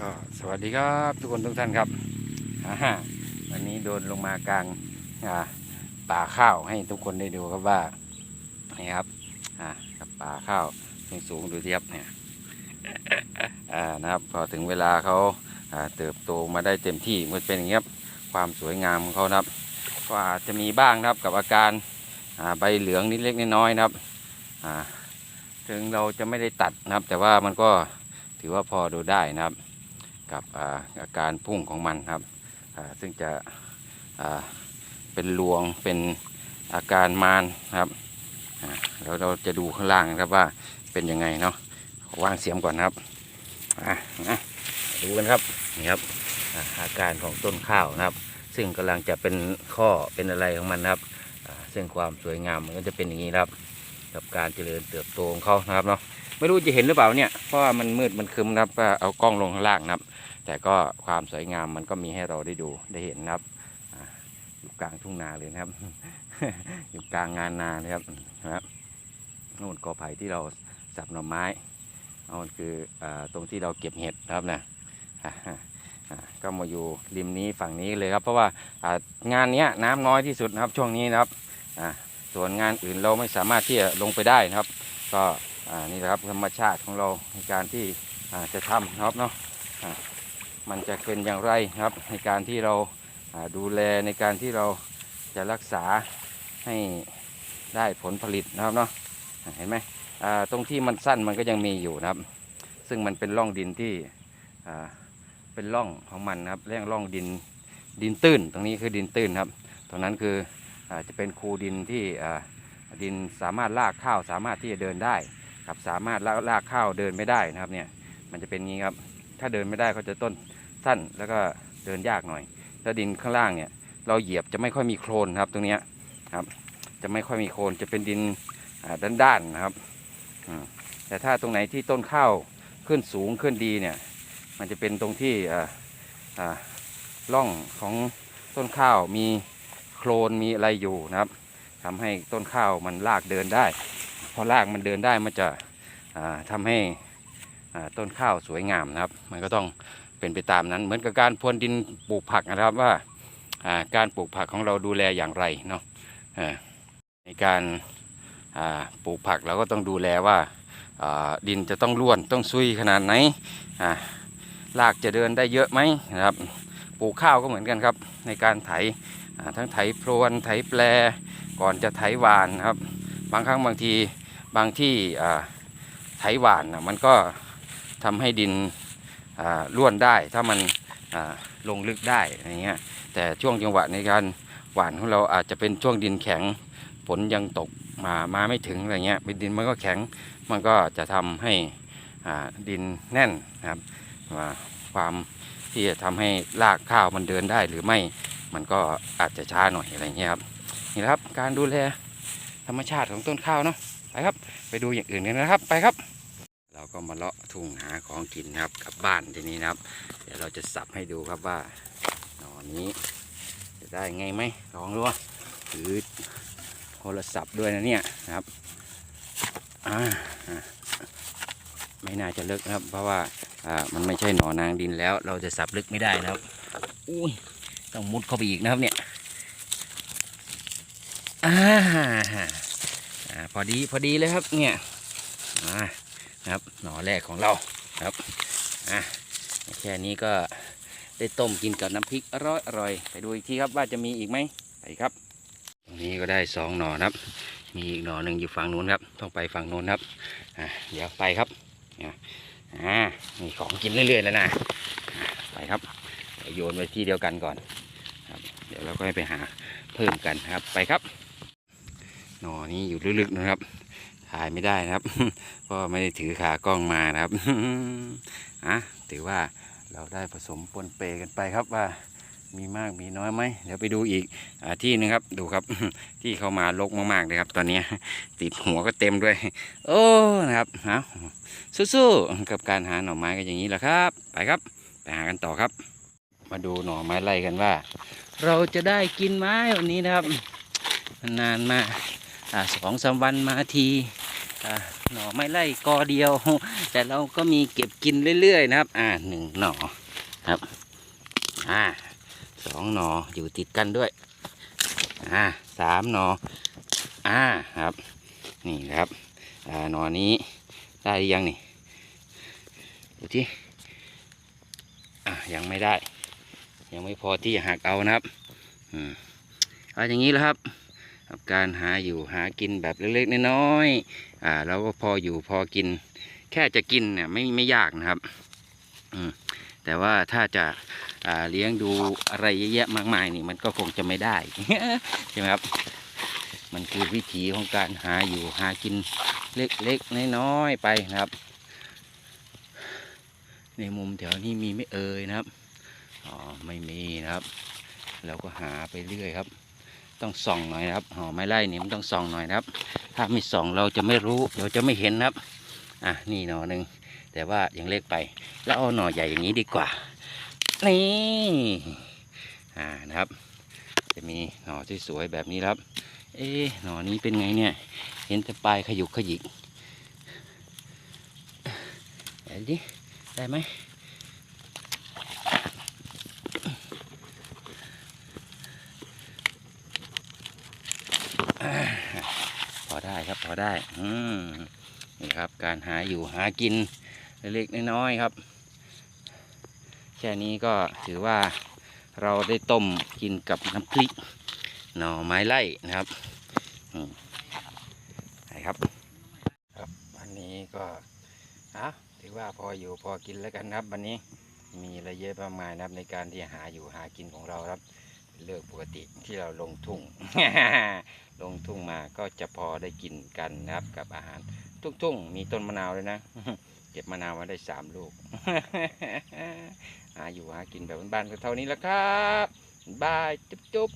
ก็สวัสดีครับทุกคนทุกท่านครับวันนี้โดนลงมากลางป่าข้าวให้ทุกคนได้ดูครับว่านี่ครับกับป่าข้าวสูงสูงๆดูสิครับเนี่ยนะครับพอถึงเวลาเขาเติบโตมาได้เต็มที่มันเป็นอย่างนี้ครับความสวยงามของเขานะครับ ก็อาจจะมีบ้างนะครับกับอาการใบเหลืองนิดเล็กนิดน้อยนะครับถึงเราจะไม่ได้ตัดนะครับ แต่ว่ามันก็ถือว่าพอดูได้นะครับ กับอาการพุ่งของมันครับ ซึ่งจะเป็นรวงเป็นอาการมานครับแล้วเราจะดูข้างล่างครับว่าเป็นยังไงเนาะวางเสียมก่อนครับนะดูกันครับนี่ครับอาการของต้นข้าวนะครับ ซึ่งกำลังจะเป็นข้อเป็นอะไรของมันครับซึ่งความสวยงามมันก็จะเป็นอย่างนี้ครับ กับการเจริญเติบโตของเขานะครับเนาะไม่รู้จะเห็นหรือเปล่าเนี่ยเพราะว่ามันมืดมันคึมนะครับเอากล้องลงข้างล่างนะครับ แต่ก็ความสวยงามมันก็มีให้เราได้ดูได้เห็นนะครับอยู่กลางทุ่งนาเลยนะครับ อยู่กลางงานนาเลยครับนะครับนู่นกอไผ่ที่เราสับหน่อไม้เอานคืออตรงที่เราเก็บเห็ดนะครับนะอ่าอ่าก็มาอยู่ริมนี้ฝั่งนี้เลยครับ เพราะว่างานนี้น้ำน้อยที่สุดนะครับช่วงนี้นะครับส่วนงานอื่นเราไม่สามารถที่จะลงไปได้นะครับ ก็นี่แหละครับธรรมชาติของเราในการที่จะทำนะครับเนาะ มันจะเป็นอย่างไรครับ ในการที่เราดูแลในการที่เราจะรักษาให้ได้ผลผลิตนะครับเนาะเห็นไหมตรงที่มันสั้นมันก็ยังมีอยู่นะครับ ซึ่งมันเป็นร่องดินที่เป็นร่องของมันนะครับเรียกร่องดินดินตื้น ตรงนี้คือดินตื้นครับ ตรงนั้นคืออจะเป็นคูดินที่ดินสามารถลากข้าวสามารถที่จะเดินได้กับสามารถลากข้าวเดินไม่ได้นะครับเนี่ยมันจะเป็นงี้ครับถ้าเดินไม่ได้ก็จะต้น สั้น แล้วก็เดินยากหน่อย แล้วดินข้างล่างเนี่ย เราเหยียบจะไม่ค่อยมีโคลนครับ ตรงเนี้ยครับ จะไม่ค่อยมีโคลนจะเป็นดินด้านๆนะครับแต่ถ้าตรงไหนที่ต้นข้าวขึ้นสูงขึ้นดีเนี่ย มันจะเป็นตรงที่อ่าอ่าร่องของต้นข้าวมีโคลนมีอะไรอยู่นะครับทำให้ต้นข้าวมันลากเดินได้ พอลากมันเดินได้มันจะอ่าทำให้ต้นข้าวสวยงามนะครับ มันก็ต้อง เป็นไปตามนั้น เหมือนกับการพรวนดินปลูกผักนะครับว่าการปลูกผักของเราดูแลอย่างไรเนาะในการปลูกผักเราก็ต้องดูแลว่าดินจะต้องร่วนต้องซุยขนาดไหนรากจะเดินได้เยอะไหมนะครับปลูกข้าวก็เหมือนกันครับ ในการไถทั้งไถพรวนไถแปลก่อนจะไถหวานนะครับบางครั้งบางทีบางที่ไถหวานนะมันก็ทำให้ดิน อ่าร่วนได้ถ้ามันลงลึกได้อะไรเงี้ยแต่ช่วงจังหวะในการหว่านของเราอาจจะเป็นช่วงดินแข็งฝนยังตกมามาไม่ถึงอะไรเงี้ยเป็นดินมันก็แข็งมันก็จะทำให้ดินแน่นนะครับความที่จะทำให้รากข้าวมันเดินได้หรือไม่มันก็อาจจะช้าหน่อยอะไรเงี้ยครับนี่ครับการดูแลธรรมชาติของต้นข้าวเนาะไปครับ ไปดูอย่างอื่นกันนะครับไปครับ ก็มาเลาะทุ่งหาของกินครับกลับบ้านทีนี้นะครับ เดี๋ยวเราจะสับให้ดูครับว่าหนอนี้จะได้ไงไหมลองดูว่าถือโทรศัพท์ด้วยนะเนี่ยนะครับอ่าไม่น่าจะลึกนะครับ เพราะว่าอ่ามันไม่ใช่หนอนางดินแล้ว เราจะสับลึกไม่ได้นะครับอุ้ยต้องมุดเข้าไปอีกนะครับเนี่ยอ่าอ่าพอดีพอดีเลยครับเนี่ยอ่า นะครับ หน่อแรกของเราครับอะแค่นี้ก็ได้ต้มกินกับน้ำพริกอร่อยอร่อยไปดูอีกทีครับว่าจะมีอีกไหมไปครับ ตรงนี้ก็ได้สองหน่อครับ มีอีกหน่อหนึ่งอยู่ฝั่งนู้นครับ ต้องไปฝั่งนู้นครับอะเดี๋ยวไปครับเนี่ยอ่ามีของกินเรื่อยๆแล้วนะไปครับโยนไว้ที่เดียวกันก่อนครับเดี๋ยวเราก็ไปหาเพิ่มกันครับไปครับ หน่อนี้อยู่ลึกๆนะครับ ถ่ายไม่ได้นะครับเพราะไม่ได้ถือขากล้องมานะครับอะถือว่าเราได้ผสมปนเปกันไปครับว่ามีมากมีน้อยไหมเดี๋ยวไปดูอีกอที่หนึงครับดูครับ ที่เข้ามาลกมากๆเลยครับ ตอนนี้ติดหัวก็เต็มด้วย โอ้นะครับเอาสู้ๆกับการหาหน่อไม้กันอย่างนี้แหละครับ ไปครับ ไปหากันต่อครับ มาดูหน่อไม้ไล่กันว่า เราจะได้กินไหมวันนี้นะครับ นานมาสองสามวันมาที หน่อไม้ไล่กอเดียว แต่เราก็มีเก็บกินเรื่อยๆนะครับ อ่าหนึ่งหน่อครับ อ่าสองหน่ออยู่ติดกันด้วย อ่าสามหน่ออ่าครับ นี่ครับ อ่าหน่อนี้ได้ยังนี่ดูที่อ่ายังไม่ได้ ยังไม่พอที่จะหักเอานะครับ อืมเอาอย่างนี้แล้วครับกับการหาอยู่หากินแบบเล็กๆน้อยๆ อ่าเราก็พออยู่พอกิน แค่จะกินเนี่ยไม่ไม่ยากนะครับ อืมแต่ว่าถ้าจะอ่าเลี้ยงดูอะไรเยอะแยะมากมายนี่มันก็คงจะไม่ได้ใช่ไหมครับ มันคือวิถีของการหาอยู่หากินเล็กๆน้อยๆไปนะครับ ในมุมแถวนี้มีไม่เอ่ยนะครับอ๋อไม่มีนะครับเราก็หาไปเรื่อยครับ ต้องส่องหน่อยครับหอไม้ไล่นี่มันต้องส่องหน่อยครับ ถ้าไม่ส่องเราจะไม่รู้เราจะไม่เห็นครับ อะนี่หน่อหนึ่งแต่ว่ายังเล็กไป แล้วเอาหน่อใหญ่อย่างนี้ดีกว่านี่อ่านะครับ จะมีหน่อที่สวยแบบนี้ครับ เอ๊หน่อนี้เป็นไงเนี่ย เห็นแต่ปลายขยุกขยิกเดี๋ยวดิได้ไหม พอ ได้อได้ อืมนี่ครับ การหาอยู่หากินเล็กๆน้อยๆครับ แค่นี้ก็ถือว่าเราได้ต้มกินกับน้ำพริกหน่อไม้ไล่นะครับนะครับ ครับวันนี้ก็อะถือว่าพออยู่พอกินแล้วกันครับ วันนี้มีอะไรเยอะมากมายนะครับ ในการที่หาอยู่หากินของเราครับเป็นเรื่องปกติที่เราลงทุ่ง ลงทุ่งมาก็จะพอได้กินกันนะครับ กับอาหาร ทุ่งมีต้นมะนาวเลยนะ เก็บมะนาวมาได้สามลูกหาอยู่หากินแบบบ้านๆก็เท่านี้แล้วครับบายจุ๊บจุ๊บ